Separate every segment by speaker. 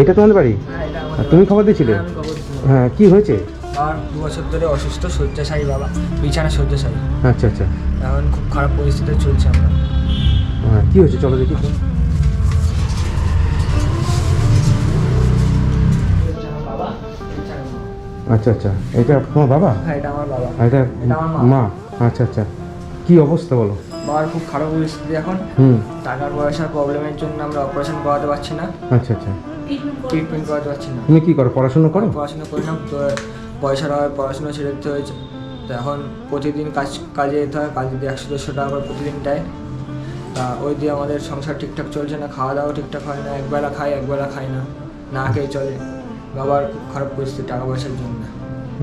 Speaker 1: এটা তোমাদের বাড়ি?
Speaker 2: হ্যাঁ
Speaker 1: তুমি খবর দিয়েছিলে
Speaker 2: হ্যাঁ।
Speaker 1: হ্যাঁ কি হয়েছে?
Speaker 2: আর দু বছর ধরে অসুস্থ শয্যাশায়ী বাবা। বিছানা শয্যাশায়ী।
Speaker 1: আচ্ছা আচ্ছা।
Speaker 2: এখন খুব খারাপ পরিস্থিতি চলছে আমরা।
Speaker 1: হ্যাঁ কি হয়েছে? চলো দেখি আচ্ছা আচ্ছা। এটা তোমার বাবা?
Speaker 2: হ্যাঁ এটা আমার বাবা।
Speaker 1: এটা মা। আচ্ছা আচ্ছা। কি অবস্থা বলো?
Speaker 2: বাবার খুব খারাপ পরিস্থিতি এখন
Speaker 1: হুম।
Speaker 2: টাকার পয়সার প্রবলেমের জন্য আমরা অপারেশন করাতে পারছি না।
Speaker 1: আচ্ছা আচ্ছা।
Speaker 2: ট্রিটমেন্ট করাতে পারছি না।
Speaker 1: তুমি কি করো? পড়াশোনা করো?
Speaker 2: পড়াশোনা করি না। তো পয়সার অভাবে পড়াশোনা ছেড়ে দিতে হয়েছে। তো এখন প্রতিদিন কাজ কাজে যেতে হয়। কাজে দিয়ে একশো দেড়শো টাকা করে প্রতিদিন দেয়। তা ওই দিয়ে আমাদের সংসার ঠিকঠাক চলছে না। খাওয়া দাওয়া ঠিকঠাক হয় না। একবেলা খাই একবেলা খাই না। না খেয়ে চলে। বাবার খুব খারাপ পরিস্থিতি টাকা পয়সার জন্য।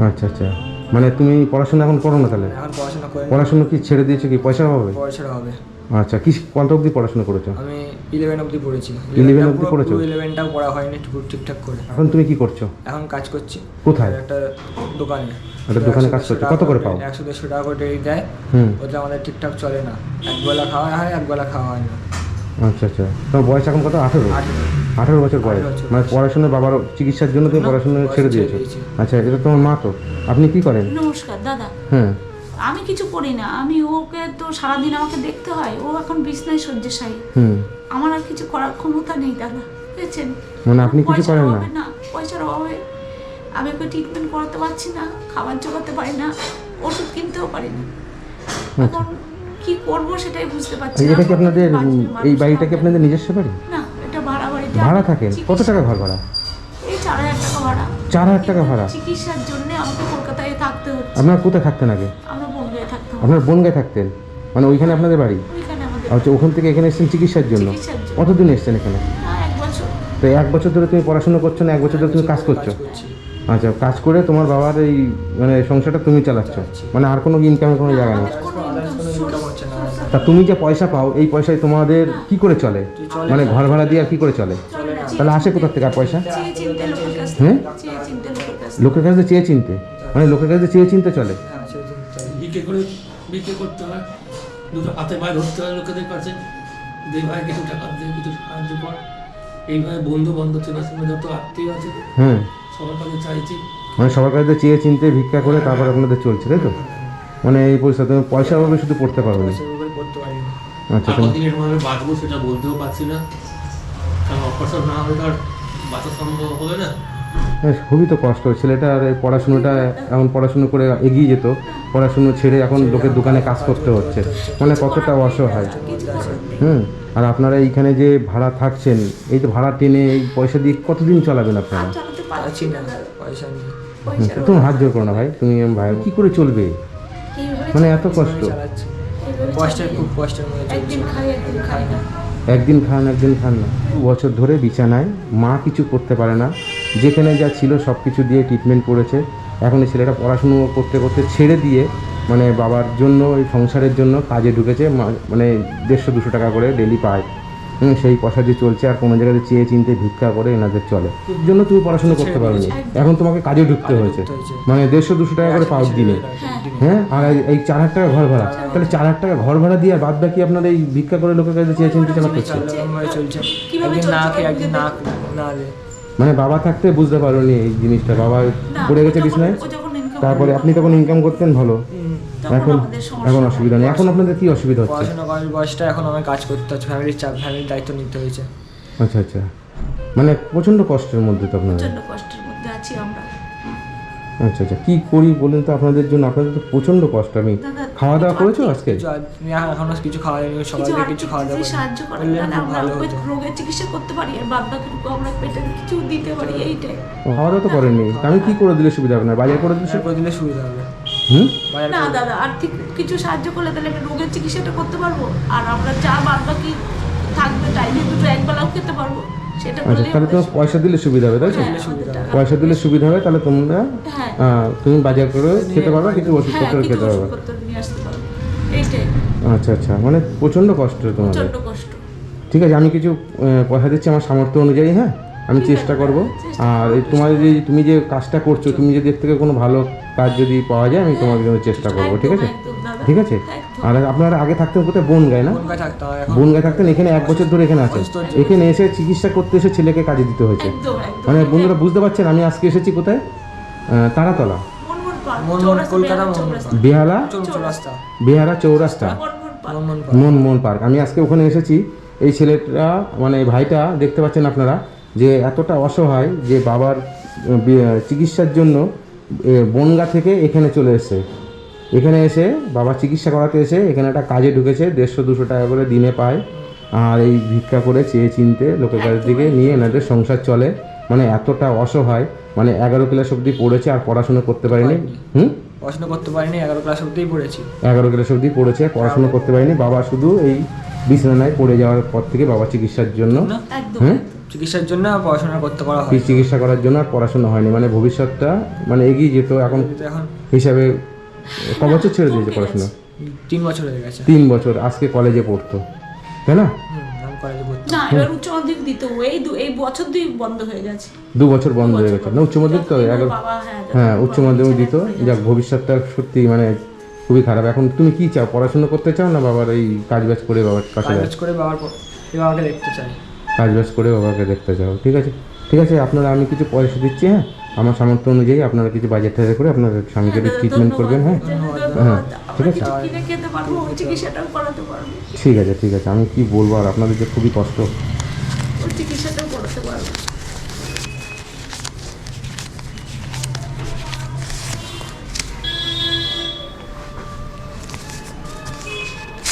Speaker 1: আচ্ছা আচ্ছা। মানে তুমি পড়াশোনা এখন করো না তাহলে?
Speaker 2: এখন পড়াশোনা করে।
Speaker 1: পড়াশোনা কি ছেড়ে দিয়েছ কি? পয়সার অভাবে?
Speaker 2: পয়সার হবে
Speaker 1: আচ্ছা কি কত অবধি পড়াশোনা করেছ?
Speaker 2: আমি ইলেভেন অবধি পড়েছি।
Speaker 1: 11 অবধি পড়েছো?
Speaker 2: ইলেভেনটাও পড়া হয়নি ঠিক- ঠিকঠাক করে।
Speaker 1: এখন তুমি কি করছ?
Speaker 2: এখন কাজ করছি।
Speaker 1: কোথায়?
Speaker 2: একটা দোকানে।
Speaker 1: একটা দোকানে কাজ করছ। কত করে পাও?
Speaker 2: একশো দেড়শো টাকা করে ডেলি দেয়।
Speaker 1: হুম।
Speaker 2: ওটা আমাদের ঠিকঠাক চলে না। একবেলা খাওয়া হয় একবেলা খাওয়া হয় না।
Speaker 1: আচ্ছা আচ্ছা। তোমার বয়স এখন কত? আঠেরো?
Speaker 2: আঠেরো।
Speaker 1: আঠেরো বছর বয়স। মানে। পড়াশোনা বাবার চিকিৎসার জন্য তুমি পড়াশোনা ছেড়ে দিয়েছ? আচ্ছা এটা তোমার মা তো? আপনি কি করেন?
Speaker 3: নমস্কার দাদা।
Speaker 1: হ্যাঁ।
Speaker 3: আমি কিছু করি না। আমি ওকে তো সারাদিন আমাকে দেখতে হয়। ও এখন বিছনায় শয্যাশায়ী।
Speaker 1: হুম।
Speaker 3: আমার আর কিছু করার ক্ষমতা নেই দাদা। বুঝেছেন?
Speaker 1: মানে আপনি কিছু করেন না?
Speaker 3: পয়সার অভাবে আমি ওকে ট্রিটমেন্ট করাতে পারছি না খাবার জোগাতে পারি না ওষুধ কিনতেও পারি না। এখন কি করব সেটাই বুঝতে পারছি না।
Speaker 1: এটা কি আপনাদের এই বাড়িটা কি আপনাদের নিজস্ব বাড়ি?
Speaker 3: না ভাড়া
Speaker 1: থাকেন কত টাকা ঘর ভাড়া?
Speaker 3: এই চার হাজার টাকা ভাড়া।
Speaker 1: চার হাজার টাকা ভাড়া?
Speaker 3: চিকিৎসার জন্য আমাকে কলকাতায় থাকতে হচ্ছে।
Speaker 1: আপনার কোথায় থাকতেন আগে?
Speaker 3: আমরা বনগাঁয়ে থাকতে
Speaker 1: আপনার বনগায় থাকতেন? মানে ওইখানে আপনাদের বাড়ি? আচ্ছা ওখান থেকে এখানে এসেছেন চিকিৎসার জন্য। কতদিন এসেছেন এখানে?
Speaker 3: না এক বছর।
Speaker 1: তো এক বছর ধরে তুমি পড়াশোনা করছ না এক বছর ধরে তুমি কাজ করছ? আচ্ছা কাজ করে তোমার বাবার এই মানে সংসারটা তুমি চালাচ্ছ? মানে আর কোনো ইনকামের কোনো জায়গা নেই? তা তুমি যে পয়সা পাও এই পয়সায় তোমাদের কি করে চলে? মানে ঘর ভাড়া দিয়ে আর কি করে চলে? তাহলে আসে কোথা থেকে আর পয়সা? হ্যাঁ?
Speaker 3: লোকের কাছ
Speaker 1: চেয়ে চিনতে? মানে লোকের কাছে চেয়ে চিনতে চলে?
Speaker 2: হ্যাঁ সেরকম
Speaker 4: বিক্রি করতে হয়। দুটো হাতে পায়ে ধরতে হয় লোকেদের কাছে। দে ভাই কিছু টাকা দিয়ে কিছু সাহায্য কর। এইভাবে বন্ধু বান্ধব চেনাশোনা যত আত্মীয় আছে।
Speaker 1: হ্যাঁ।
Speaker 4: সবার কাছে চাইছি।
Speaker 1: মানে সবার কাছে চেয়ে চিনতে ভিক্ষা করে তারপর আপনাদের চলছে তাই তো? মানে এই পয়সা তুমি পয়সার অভাবে শুধু পড়তে পারবে না।
Speaker 2: না
Speaker 1: আচ্ছা
Speaker 4: কতদিনের ভাবে বাঁচবো সেটা বলতেও পারছি না। কারণ অপারেশন না হলে তো বাঁচা সম্ভব হবে না।
Speaker 1: খুবই তো কষ্ট। ছেলেটা আর এই পড়াশুনোটা এখন পড়াশুনো করে এগিয়ে যেত পড়াশুনো ছেড়ে এখন লোকের দোকানে কাজ করতে হচ্ছে। মানে কতটা অসহায়। হুম আর আপনারা এইখানে যে ভাড়া থাকছেন এই তো ভাড়া টেনে এই পয়সা দিয়ে কতদিন চালাবেন আপনারা? তুমি হাত জোর করো না ভাই তুমি ভাই কি করে চলবে? মানে এত কষ্ট।
Speaker 2: কষ্টের খুব কষ্টের মধ্যে
Speaker 3: একদিন খাই একদিন খাই না।
Speaker 1: একদিন খান একদিন খান না। দু বছর ধরে বিছানায় মা কিছু করতে পারে না। যেখানে যা ছিল সব কিছু দিয়ে ট্রিটমেন্ট করেছে। এখন এই ছেলেটা পড়াশুনো করতে করতে ছেড়ে দিয়ে মানে বাবার জন্য ওই সংসারের জন্য কাজে ঢুকেছে মা- মানে দেড়শো দুশো টাকা করে ডেলি পায়। সেই পয়সা দিয়ে চলছে আর কোনো জায়গায় চেয়ে চিনতে ভিক্ষা করে এনাদের চলে। এর জন্য তুমি পড়াশোনা করতে পারো এখন তোমাকে কাজে ঢুকতে হয়েছে। মানে দেড়শো দুশো টাকা করে পাওয়ার দিনে। হ্যাঁ। আর এই- এই চার হাজার টাকা ঘর ভাড়া। তাহলে চার হাজার টাকা ঘর ভাড়া দিয়ে আর বাদ বাকি আপনার এই ভিক্ষা করে লোকের কাছে চেয়ে চিনতে চালাতে হচ্ছে।
Speaker 2: চালানোভাবে চলছে
Speaker 3: কীভাবে
Speaker 2: একদিন না একদিন না
Speaker 3: বলতে
Speaker 2: না দে
Speaker 1: মানে বাবা থাকতে বুঝতে পারোনি এই জিনিসটা। বাবা পড়ে গেছে বিছনায়? তারপরে আপনি তখন ইনকাম করতেন ভালো। এখন এখন অসুবিধা নেই। এখন আপনাদের কি অসুবিধা হচ্ছে?
Speaker 2: পড়াশোনা করার বয়সটা এখন আমার কাজ করতে হচ্ছে ফ্যামিলির চাপ ফ্যামিলির দায়িত্ব নিতে হয়েছে।
Speaker 1: আচ্ছা আচ্ছা। মানে প্রচণ্ড কষ্টের মধ্যে তো আপনাদের
Speaker 3: প্রচণ্ড কষ্টের
Speaker 1: আচ্ছা আচ্ছা। কি করি বলুন তো আপনাদের জন্য? আপনাদের তো প্রচণ্ড কষ্ট। আমি খাওয়া দাওয়া করেছ আজকে?
Speaker 2: এখনও কিছু খাওয়া হয়নি সকাল
Speaker 3: কিছু
Speaker 2: থেকে কিছু খাওয়া দাওয়া
Speaker 3: সাহায্য করেন
Speaker 2: করলে
Speaker 3: আমরা রোগের চিকিৎসা করতে পারি আর বাদ আমরা পেটের কিছু দিতে পারি এইটাই।
Speaker 1: খাওয়া দাওয়া তো করেননি। আমি কি করে দিলে সুবিধা হবে? না বাজার করে দিলে
Speaker 2: করে দিলে সুবিধা হবে।
Speaker 1: হুম?
Speaker 3: না
Speaker 2: করে-
Speaker 3: দাদা আর্থিক কিছু সাহায্য করলে তাহলে আমি রোগের চিকিৎসাটা করতে পারব আর আমরা যা বাদ বাকি থাকবে টাইমে দুটো একবেলাও খেতে পারব।
Speaker 1: আচ্ছা তাহলে তোমার পয়সা দিলে সুবিধা হবে তাই তো?
Speaker 3: হ্যাঁ,
Speaker 1: পয়সা দিলে সুবিধা হবে তাহলে তোমরা
Speaker 3: হ্যাঁ।
Speaker 1: তুমি বাজার করে খেতে পারবে কিছু
Speaker 3: হ্যাঁ
Speaker 1: ওষুধপত্র খেতে পারবে আচ্ছা আচ্ছা মানে প্রচণ্ড কষ্ট তোমাদের। ঠিক আছে আমি কিছু পয়সা দিচ্ছি আমার সামর্থ্য অনুযায়ী হ্যাঁ? আমি চেষ্টা করব। আর এই তোমার যে তুমি যে কাজটা করছ তুমি যদি এর থেকে কোনো ভালো কাজ যদি পাওয়া যায় আমি তোমার জন্য চেষ্টা করব ঠিক আছে? ঠিক আছে? আর আপনারা আগে থাকতেন কোথায়? বনগায় না?
Speaker 2: বনগায় এখন।
Speaker 1: বনগায় থাকতেন এখানে এক বছর ধরে এখানে আছেন।
Speaker 2: হচ্ছে।
Speaker 1: এখানে এসে চিকিৎসা করতে এসে ছেলেকে কাজে দিতে হয়েছে। মানে বন্ধুরা বুঝতে পারছেন? আমি আজকে এসেছি কোথায়? তারাতলা।
Speaker 2: কলকাতা
Speaker 3: বেহালা? চৌরাস্তা।
Speaker 1: বেহারা চৌরাস্তা।
Speaker 3: মনমোহন পার্ক।
Speaker 1: মন মন পার্ক। আমি আজকে ওখানে এসেছি। এই ছেলেটা মানে এই ভাইটা দেখতে পাচ্ছেন আপনারা যে এতটা অসহায় যে বাবার চিকিৎসার জন্য বনগা থেকে এখানে চলে এসেছে। এখানে এসে বাবা চিকিৎসা করাতে এসে এখানে একটা কাজে ঢুকেছে দেড়শো দুশো টাকা করে দিনে পায়। আর এই ভিক্ষা করে চেয়ে চিনতে লোকের কাছ থেকে নিয়ে এনাদের সংসার চলে। মানে এতটা অসহায় মানে এগারো ক্লাস অবধি পড়েছে আর পড়াশোনা করতে পারেনি। হুম?
Speaker 2: পড়াশোনা করতে পারিনি এগারো ক্লাস অব্দিই পড়েছি।
Speaker 1: এগারো ক্লাস অবধি পড়েছে পড়াশোনা করতে পারেনি। বাবা শুধু এই বিছানায় পড়ে যাওয়ার পর থেকে বাবা চিকিৎসার জন্য। হ্যাঁ
Speaker 2: চিকিৎসার জন্য পড়াশোনা করতে পারা হয়
Speaker 1: চিকিৎসা করার জন্য আর পড়াশোনা হয়নি। মানে ভবিষ্যৎটা মানে এগিয়ে যেত এখন
Speaker 2: এখন
Speaker 1: হিসাবে ক বছর ছেড়ে দিয়েছে পড়াশোনা?
Speaker 2: তিন বছর হয়ে গেছে।
Speaker 1: তিন বছর আজকে কলেজে পড়তো। তাই না?
Speaker 2: হুম আমি কলেজে ভর্তি
Speaker 3: না এবার উচ্চ মাধ্যমিক দিত এই এই বছর দুই বন্ধ হয়ে গেছে।
Speaker 1: দু বছর বন্ধ হয়ে গেছে। না উচ্চ মাধ্যমিক তো এগারো
Speaker 3: হ্যাঁ
Speaker 1: হ্যাঁ উচ্চ মাধ্যমিক দিত। যাক ভবিষ্যৎটা সত্যি মানে খুবই খারাপ। এখন তুমি কি চাও? পড়াশোনা করতে চাও না বাবার এই কাজ বাজ করে বাবার কাছে যাও?
Speaker 2: কাজ করে বাবার বাবাকে দেখতে চাই।
Speaker 1: কাজ বাজ করে বাবাকে দেখতে চাও ঠিক আছে? ঠিক আছে আপনারা আমি কিছু পয়সা দিচ্ছি হ্যাঁ? আমার সামর্থ্য অনুযায়ী আপনারা কিছু বাজেট টাজেট করে আপনার স্বামীকে ট্রিটমেন্ট করবেন হ্যাঁ? হ্যাঁ, ঠিক আছে। ঠিক আছে ঠিক আছে। আমি কি বলব আর আপনাদের যে খুবই কষ্ট।
Speaker 3: চিকিৎসাটাও করাতে পারব।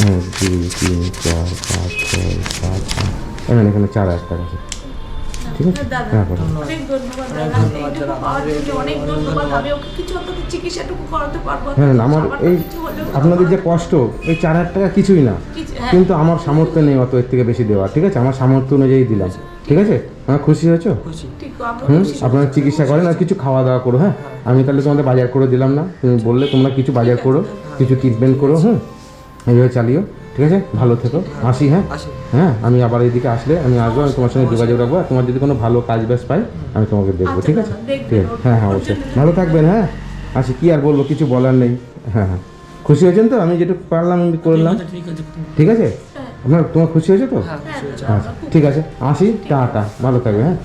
Speaker 1: এক দুই তিন চার পাঁচ ছয় সাত আট। এখানে এখানে চার হাজার টাকা আছে। ঠিক আছে?
Speaker 3: দাদা
Speaker 1: হ্যাঁ করো হ্যাঁ আমার এই আপনাদের যে কষ্ট এই চার হাজার টাকা কিছুই না।
Speaker 3: হ্যাঁ,
Speaker 1: কিন্তু আমার সামর্থ্য নেই অত এর থেকে বেশি দেওয়া ঠিক আছে? আমার সামর্থ্য অনুযায়ী দিলাম ঠিক আছে? আমার খুশি হয়েছো?
Speaker 2: খুশি।
Speaker 3: ঠিক আমরা
Speaker 1: হুম? আপনারা চিকিৎসা করেন আর কিছু খাওয়া দাওয়া করো হ্যাঁ? আমি তাহলে তোমাদের বাজার করে দিলাম না। তুমি বললে তোমরা কিছু বাজার করো কিছু ট্রিটমেন্ট করো হ্যাঁ এইভাবে চালিও। ঠিক আছে? ভালো থেকো। আসি হ্যাঁ? হ্যাঁ আমি আবার এইদিকে আসলে আমি আসব আমি তোমার সঙ্গে যোগাযোগ রাখব। আর তোমার যদি কোনো ভালো কাজ বাজ পাই আমি তোমাকে দেখব
Speaker 3: আচ্ছা
Speaker 1: ঠিক আছে? ঠিক আছে। হ্যাঁ হ্যাঁ অবশ্যই। ভালো থাকবেন হ্যাঁ? আসি কি আর বলব কিছু বলার নেই। হ্যাঁ হ্যাঁ। খুশি হয়েছেন তো? আমি যেটুকু পারলাম আমি করলাম
Speaker 4: ঠিক আছে
Speaker 3: হ্যাঁ,
Speaker 1: আপনার তোমার খুশি হয়েছে তো?
Speaker 2: হ্যাঁ
Speaker 1: আচ্ছা ঠিক আছে। আসি টাটা। ভালো থাকবে হ্যাঁ?